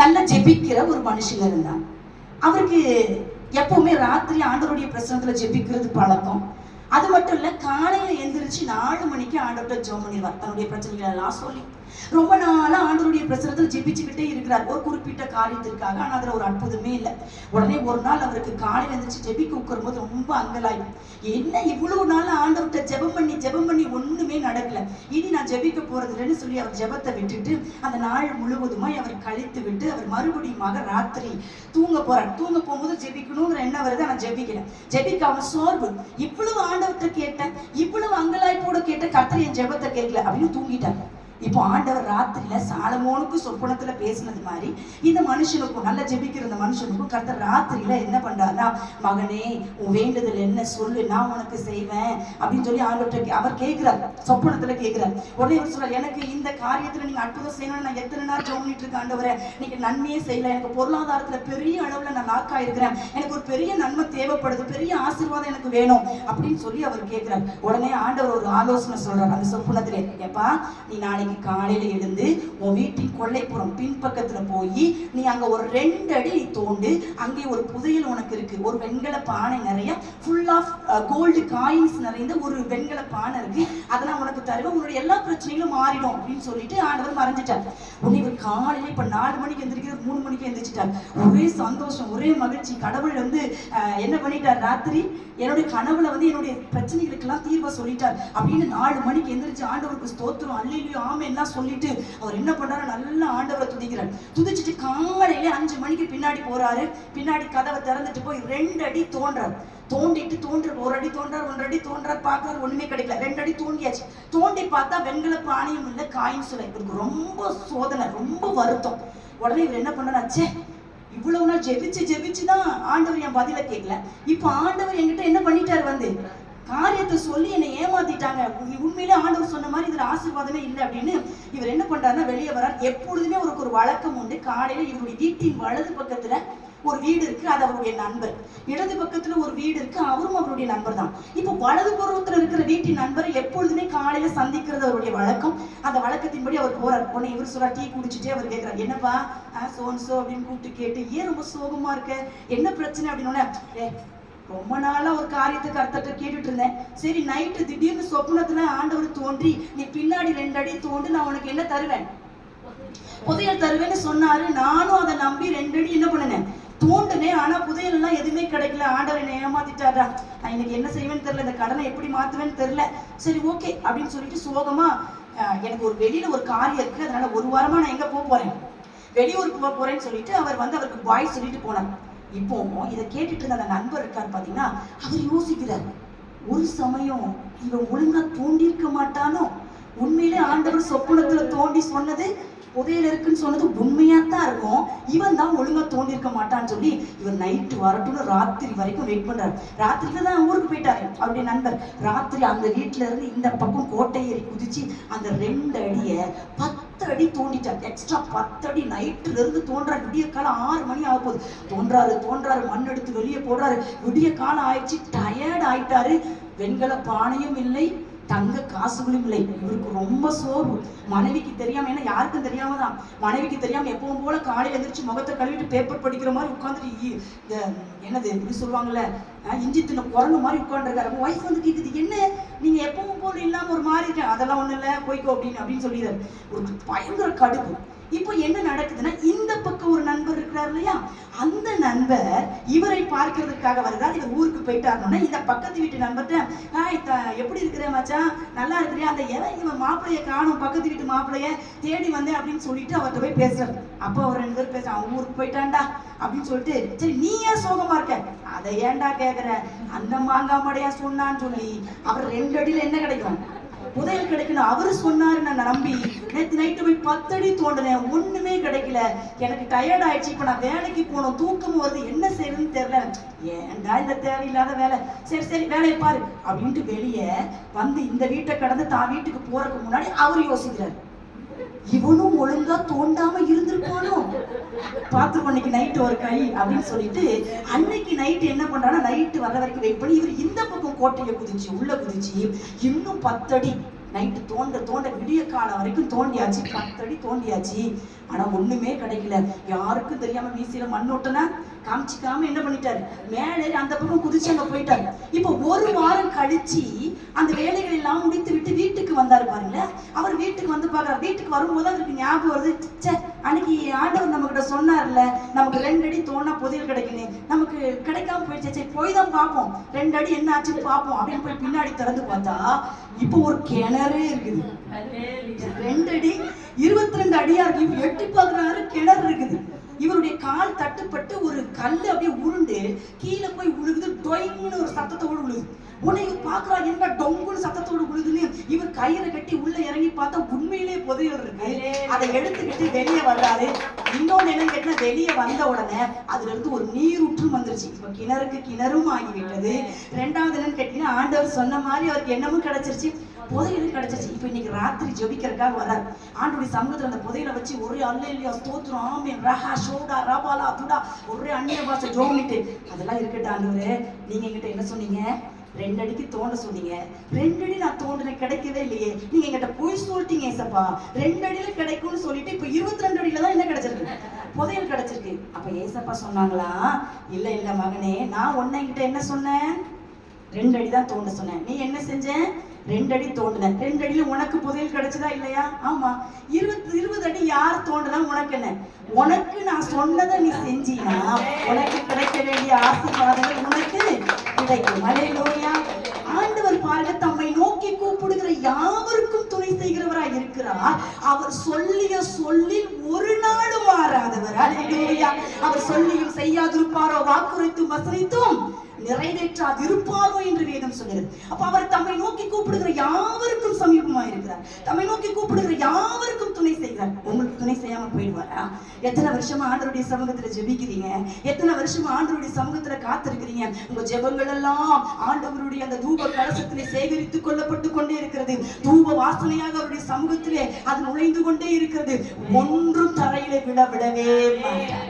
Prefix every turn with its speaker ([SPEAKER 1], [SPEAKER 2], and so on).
[SPEAKER 1] நல்லா ஜெபிக்கிற ஒரு மனுஷங்க இருந்தார் அவருக்கு எப்பவுமே ராத்திரி ஆண்டவருடைய பிரசனத்துல ஜெபிக்கிறது பழக்கம். அது மட்டும் இல்ல காலையில எந்திரிச்சு நாலு மணிக்கு ஆண்டவர்கிட்ட ஜோம் பண்ணிடுவார். தன்னுடைய பிரச்சனைகளை எல்லாம் சொல்லி. ரொம்ப நாளா ஆண்டவருடைய பிரசனத்தில் ஜெபிச்சுக்கிட்டே இருக்கிறார். ஒரு குறிப்பிட்ட காரியத்திற்காக. ஆனா அதுல ஒரு அற்புதமே இல்லை. உடனே ஒரு நாள் அவருக்கு காலையில எழுந்திரிச்சு ஜெபிக்க உட்காரும்போது ரொம்ப அங்கலாய் என்ன இவ்வளவு நாள் ஆண்டவர்கிட்ட ஜெபம் பண்ணி ஜெபம் பண்ணி ஒண்ணுமே நடக்கல. இனி நான் ஜெபிக்க போறது இல்லைன்னு சொல்லி அவர் ஜெபத்தை விட்டுட்டு அந்த நாள் முழுவதுமாய் அவர் கழித்து விட்டு அவர் மறுபடியுமாக ராத்திரி தூங்க போறார். தூங்க போகும்போது ஜெபிக்கணுங்கிற எண்ணம் வருது ஆனா ஜெபிக்கல. ஜெபிக்க அவன் சோர்வு. இவ்வளவு ஆண்டவர்கிட்ட கேட்டேன் இவ்வளவு அங்கலாய்ப்போட கேட்ட கத்திரி என் ஜெபத்தை கேட்கல அப்படின்னு தூங்கிட்டாங்க இப்போ ஆண்டவர் ராத்திரியில சாலமோனுக்கும் சொப்பனத்துல பேசினது மாதிரி இந்த மனுஷனுக்கும் நல்லா ஜெபிக்கிற இந்த மனுஷனுக்கும் கர்த்தர் ராத்திரியில என்ன பண்றாருன்னா மகனே உன் வேண்டுதல் என்ன சொல்லு நான் உனக்கு செய்வேன் அப்படின்னு சொல்லி ஆண்டவர்கிட்ட கே- அவர் கேட்கிறார். சொப்பனத்துல கேட்கிறார். உடனே இவர் சொல்றாரு எனக்கு இந்த காரியத்துல நீங்க அற்புதம் செய்யணும் நான் எத்தனை நாள் ஜெபம் பண்ணிட்டு இருக்கேன் நீங்க நன்மையே செய்யல. எனக்கு பொருளாதாரத்துல பெரிய அளவுல நான் லாக் ஆயிருக்கிறேன். எனக்கு ஒரு பெரிய நன்மை தேவைப்படுது. பெரிய ஆசீர்வாதம் எனக்கு வேணும். அப்படின்னு சொல்லி அவர் கேட்கிறார். உடனே ஆண்டவர் ஒரு ஆலோசனை சொல்றாரு அந்த சொப்பனத்திலே. ஏப்பா நீ நாளைக்கு காலையில எழுந்து உன் வீட்டின் கொல்லைப்புறம் பின்பக்கத்தில் போய் நீ அங்க ஒரு ரெண்டு அடி நீ தோண்டு அங்கே ஒரு புதையல் உனக்கு இருக்கு. ஒரு வெண்கல பானை நிறைய ஃபுல் கோல்டு காயின்ஸ் நிறைந்த ஒரு வெண்கல பானை இருக்கு. அதை நான் உனக்கு தருவேன். உன்னோட எல்லா பிரச்சனைகளும் மாறிடும் அப்படின்னு சொல்லிட்டு ஆண்டவர் மறைஞ்சிட்டார். உன்னை இவர் காலையில இப்ப நாலு மணிக்கு எந்திரிக்கிறது மூணு மணிக்கு எந்திரிச்சிட்டார். ஒரே சந்தோஷம் ஒரே மகிழ்ச்சி. கடவுள் வந்து என்ன பண்ணிட்டார்? ராத்திரி என்னுடைய கனவுல வந்து என்னுடைய பிரச்சனைகளுக்கெல்லாம் தீர்வை சொல்லிட்டார் அப்படின்னு நாலு மணிக்கு எந்திரிச்சு ஆண்டவருக்கு ஸ்தோத்திரம் அல்லையிலையும் ஆமை எல்லாம் சொல்லிட்டு அவர் என்ன பண்றாரு? நல்லா ஆண்டவரை துதிக்கிறார். துதிச்சிட்டு காலையில அஞ்சு மணிக்கு பின்னாடி போறாரு. பின்னாடி கதவை திறந்துட்டு போய் ரெண்டு அடி தோன்றார். தோண்டிட்டு தோன்ற ஒரு அடி தோன்றார் ஒன்றடி தோன்றார் பார்க்கறாரு ஒண்ணுமே கிடைக்கல. ரெண்டு அடி தோண்டியாச்சு. தோண்டி பார்த்தா வெண்கல பானையும் இல்லை காயின் சொல்ல இவருக்கு ரொம்ப சோதனை ரொம்ப வருத்தம். உடனே இவர் என்ன பண்ணாச்சே இவ்வளவு நாள் ஜெபிச்சு ஜெபிச்சு தான் ஆண்டவர் என் பதில கேட்கல. இப்போ ஆண்டவர் என்கிட்ட என்ன பண்ணிட்டாரு வந்து? காரியத்தை சொல்லி என்னை ஏமாத்திட்டாங்க. உண்மையிலே ஆண்டவர் சொன்ன மாதிரி இதுல ஆசீர்வாதமே இல்லை அப்படின்னு இவர் என்ன பண்றாருன்னா வெளியே வரார். எப்பொழுதுமே அவருக்கு ஒரு வழக்கம் உண்டு. காலையில இவருடைய வீட்டின் வலது பக்கத்துல ஒரு வீடு இருக்கு அது அவருடைய நண்பர். இடது பக்கத்துல ஒரு வீடு இருக்கு அவரும் அவருடைய நண்பர் தான் இப்போ வலது புறத்துல இருக்கிற வீட்டின் நண்பர் எப்பொழுதுமே காலையில சந்திக்கிறது அவருடைய வழக்கம். அந்த வழக்கத்தின்படி அவர் போறார். உடனே இவர் சொல்றா டீ குடிச்சிட்டே அவர் கேட்கிறார் என்னப்பா? சோன் சோ அப்படின்னு கூப்பிட்டு கேட்டு ஏன் ரொம்ப சோகமா இருக்க? என்ன பிரச்சனை? அப்படின்னு ஏ ரொம்ப நாளா ஒரு காரியத்துக்கு அர்த்தத்தை கேட்டுட்டு இருந்தேன். சரி நைட்டு திடீர்னு சொப்னத்துல ஆண்டவர் தோன்றி நீ பின்னாடி ரெண்டு அடி தோண்டு நான் உனக்கு என்ன தருவேன்? புதையல் தருவேன்னு சொன்னாரு. நானும் அதை நம்பி ரெண்டு அடி என்ன பண்ணினேன்? தூண்டுனேன் ஆனா புதையல்லாம் எதுவுமே கிடைக்கல. ஆண்டவர் என்னை ஏமாத்திட்டாரா? நான் இன்னைக்கு என்ன செய்வேன்னு தெரியல. இந்த கடனை எப்படி மாத்துவேன்னு தெரியல. சரி ஓகே அப்படின்னு சொல்லிட்டு சோகமா எனக்கு ஒரு வெளியில ஒரு காரியம் இருக்கு. அதனால ஒரு வாரமா நான் எங்க போக போறேன்? வெளியூருக்கு போக போறேன்னு சொல்லிட்டு அவர் வந்து அவருக்கு பாய் சொல்லிட்டு போனார். இப்போ இதை கேட்டுட்டு இருந்த அந்த நண்பர் இருக்கார் பாத்தீங்கன்னா அவர் யோசிக்கிறார். ஒரு சமயம் இவன் ஒழுங்கா தோண்டியிருக்க மாட்டானோ? உண்மையிலே ஆண்டவர் சொப்பனத்துல தோண்டி சொன்னது புதையல் இருக்குன்னு சொன்னது உண்மையா தான் இருக்கும். இவன் தான் ஒழுங்கா தோண்டிருக்க மாட்டான்னு சொல்லி இவன் நைட்டு வரட்டும்னு ராத்திரி வரைக்கும் வெயிட் பண்றாரு. ராத்திரில தான் ஊருக்கு போயிட்டாரு. அப்படி நண்பர் ராத்திரி அந்த வீட்டுல இருந்து இந்த பக்கம் கோட்டை ஏறி குதிச்சு அந்த ரெண்டு அடிய பத்து அடி தோண்டிட்டார். எக்ஸ்ட்ரா பத்து அடி நைட்டுல இருந்து தோன்றாரு. விடிய காலம் ஆறு மணி ஆக போகுது. தோன்றாரு தோன்றாரு மண் எடுத்து வெளியே போடுறாரு விடிய காலம் ஆயிடுச்சு டயர்ட் ஆயிட்டாரு. வெண்கல பானையும் இல்லை. தங்க காசுகளும் இல்லை. இவருக்கு ரொம்ப சோர்வு. மனைவிக்கு தெரியாம ஏன்னா யாருக்கும் தெரியாம தான் மனைவிக்கு தெரியாம எப்பவும் போல காலையில எந்திரிச்சு முகத்தை கழுவிட்டு பேப்பர் படிக்கிற மாதிரி உட்காந்துட்டு இந்த என்னது? இப்படி சொல்லுவாங்கல்ல. இஞ்சி தின்ன குரங்கு மாதிரி உட்காந்துருக்காரு ஒய்ஃப் வந்து கேக்குது என்ன? நீங்க எப்பவும் போல இல்லாம ஒரு மாதிரி இருக்கேன். அதெல்லாம் ஒண்ணு இல்ல. போய்க்கோ அப்படின்னு அப்படின்னு சொல்லிடுறாரு. ஒரு பயங்கர கடுப்பு. இப்போ என்ன நடக்குதுன்னா இந்த பக்கம் ஒரு நண்பர் இருக்கிறார் இல்லையா? அந்த நண்பர் இவரை பார்க்கிறதுக்காக வருகிறார் இவர் ஊருக்கு போயிட்டாருன்னா இந்த பக்கத்து வீட்டு நண்பர்கிட்ட ஹாய் த- எப்படி இருக்கிற மச்சான்? நல்லா இருக்கிறியா? அந்த எவன் இவன் மாப்பிளைய காணும் பக்கத்து வீட்டு மாப்பிளைய தேடி வந்தேன் அப்படின்னு சொல்லிட்டு அவர்கிட்ட போய் பேசுறாரு. அப்போ அவர் ரெண்டு பேரும் பேச அவன் ஊருக்கு போயிட்டான்டா அப்படின்னு சொல்லிட்டு சரி நீ ஏன் சோகமா இருக்க? அதை ஏன்டா கேக்குற? அந்த மாங்காமடையா சொன்னான்னு சொல்லி அவர் ரெண்டு அடியில என்ன கிடைக்கும்? புதையல் கிடைக்கணும் அவரு சொன்னாரு நான் நம்பி. நேற்று நைட்டு போய் பத்தடி தோண்டினேன். ஒண்ணுமே கிடைக்கல. எனக்கு டயர்ட் ஆயிடுச்சு. இப்ப நான் வேலைக்கு போனோம் தூக்கம் வருது. என்ன செய்யறதுன்னு தெரியல. ஏன்டா இந்த தேவையில்லாத வேலை? சரி சரி வேலையை பாரு. அப்படின்ட்டு வெளியே வந்து இந்த வீட்டை கடந்து தான் வீட்டுக்கு போறதுக்கு முன்னாடி அவர் யோசிக்கிறார். இவனும் ஒழுங்கா தோண்டாம இருந்திருப்பானோ? பாத்துருக்கோம் இன்னைக்கு நைட்டு ஒரு கை அப்படின்னு சொல்லிட்டு அன்னைக்கு நைட்டு என்ன பண்றான்னா நைட்டு வர வரைக்கும் வெயிட் பண்ணி இவர் இந்த பக்கம் கோட்டையை குதிச்சு உள்ள குதிச்சு இன்னும் பத்தடி நைட்டு தோண்ட தோண்ட விடிய காலம் வரைக்கும் தோண்டியாச்சு. பத்தடி தோண்டியாச்சு. ஆனா ஒண்ணுமே கிடைக்கல. யாருக்கும் தெரியாம வீசில மண் ஓட்டுனா காமிச்சிக்காம என்ன பண்ணிட்டாரு? மேலே அந்த பக்கம் குதிச்சு அங்க போயிட்டாரு. இப்போ ஒரு வாரம் கழிச்சு அந்த வேலைகள் எல்லாம் முடித்து விட்டு வீட்டுக்கு வந்தாரு பாருங்களேன். அவர் வீட்டுக்கு வந்து பார்க்கறாரு. வீட்டுக்கு வரும்போது அவருக்கு ஞாபகம் வருது. சே அன்னைக்கு ஆண்டவர் கிட்ட சொன்னார்ல நமக்கு ரெண்டு அடி தோணா புதையல் கிடைக்கணும் நமக்கு கிடைக்காம போயிடுச்சு சரி போய் தான் பார்ப்போம். ரெண்டு அடி என்ன ஆச்சுன்னு பார்ப்போம். அப்படின்னு போய் பின்னாடி திறந்து பார்த்தா இப்போ ஒரு கிணறு இருக்குது. ரெண்டு அடி இருபத்தி ரெண்டு அடியா இருக்கு. எட்டி பார்க்கறாரு கிணறு இருக்குது. இவருடைய கால் தட்டுப்பட்டு ஒரு கல் அப்படியே உருண்டு கீழே போய் விழுகுது டொய்ன்னு ஒரு சத்தத்தோடு விழுகுது உடனே இவர் பார்க்கறாரு என்ன டொங்குன்னு சத்தத்தோடு விழுகுதுன்னு இவர் கயிறை கட்டி உள்ள இறங்கி பார்த்தா உண்மையிலே புதையல் இருக்கு. அதை எடுத்துக்கிட்டு வெளியே வர்றாரு. இன்னொன்னு என்ன கேட்டா வெளியே வந்த உடனே அதுல இருந்து ஒரு நீரூற்றும் வந்துருச்சு. இப்ப கிணறுக்கு கிணறும் ஆகிவிட்டது. ரெண்டாவது என்னன்னு கேட்டீங்கன்னா ஆண்டவர் சொன்ன மாதிரி அவருக்கு என்னமும் கிடைச்சிருச்சு. புதையலும் கிடைச்சிச்சு. இப்போ இன்னைக்கு ராத்திரி ஜெபிக்கிறதுக்காக வரார். ஆண்டுடைய சமூகத்தில் அந்த புதையலை வச்சு ஒரே அல்ல இல்லையா ஸ்தோத்திரம். ஆமீன். ரஹா ஷோடா ரபாலா துடா. ஒரே அந்நிய பாஷை ஜோமிட்டு அதெல்லாம் இருக்கட்டும் ஆண்டவரே. நீங்க என்கிட்ட என்ன சொன்னீங்க? ரெண்டு அடிக்கு தோண்ட சொன்னீங்க. ரெண்டு அடி நான் தோண்டினேன் கிடைக்கவே இல்லையே. நீங்க என்கிட்ட போய் சொல்லிட்டீங்க ஏசப்பா. ரெண்டு அடியில கிடைக்கும்னு சொல்லிட்டு இப்ப இருபத்தி ரெண்டு அடியில தான் என்ன கிடைச்சிருக்கு? புதையல் கிடைச்சிருக்கு. அப்ப ஏசப்பா சொன்னாங்களா? இல்ல இல்ல மகனே. நான் உன்னை கிட்ட என்ன சொன்னேன்? ரெண்டு அடி தான் தோண்ட சொன்னேன். நீ என்ன செஞ்ச? ரெண்டு அடி தோண்டுன. ரெண்டு அடியில உனக்கு புதையல் கிடைச்சதா இல்லையா? ஆமா. இருபத்தி இருபது அடி யார் தோண்டுனா உனக்கு என்ன? உனக்கு நான் சொன்னதை நீ செஞ்சீனா உனக்கு கிடைக்க வேண்டிய ஆசீர்வாதங்கள் உனக்கு கிடைக்கும். அலையிலோயா ஆண்டவர் பாருங்க தம்மை நோக்கி கூப்பிடுகிற யாவருக்கும் துணை செய்கிறவராய் இருக்கிறார். அவர் சொல்லிய சொல்லில் ஒரு நாளும் மாறாதவர். அலையிலோயா அவர் சொல்லியும் செய்யாதிருப்பாரோ வாக்குரைத்தும் வசனித்தும். நிறைவேற்றாதிருப்பாரோ என்று வேதம் சொல்கிறது. அப்ப அவர் தம்மை நோக்கி கூப்பிடுகிற யாவருக்கும் சமீபமாயிருக்கிறார் தம்மை நோக்கி கூப்பிடுகிற யாவருக்கும் துணை செய்கிறார். உங்களுக்கு துணை செய்யாம போயிடுவாரா? எத்தனை வருஷமா ஆண்டவருடைய சமூகத்துல ஜெபிக்கிறீங்க? எத்தனை வருஷமா ஆண்டருடைய சமூகத்துல காத்திருக்கிறீங்க? உங்க ஜெபங்கள் எல்லாம் ஆண்டவருடைய அந்த தூப கலசத்திலே சேகரித்துக் கொள்ளப்பட்டு கொண்டே இருக்கிறது. தூப வாசனையாக அவருடைய சமூகத்திலே அது நுழைந்து கொண்டே இருக்கிறது. ஒன்றும் தரையிலே விட விடவே மாட்டார்.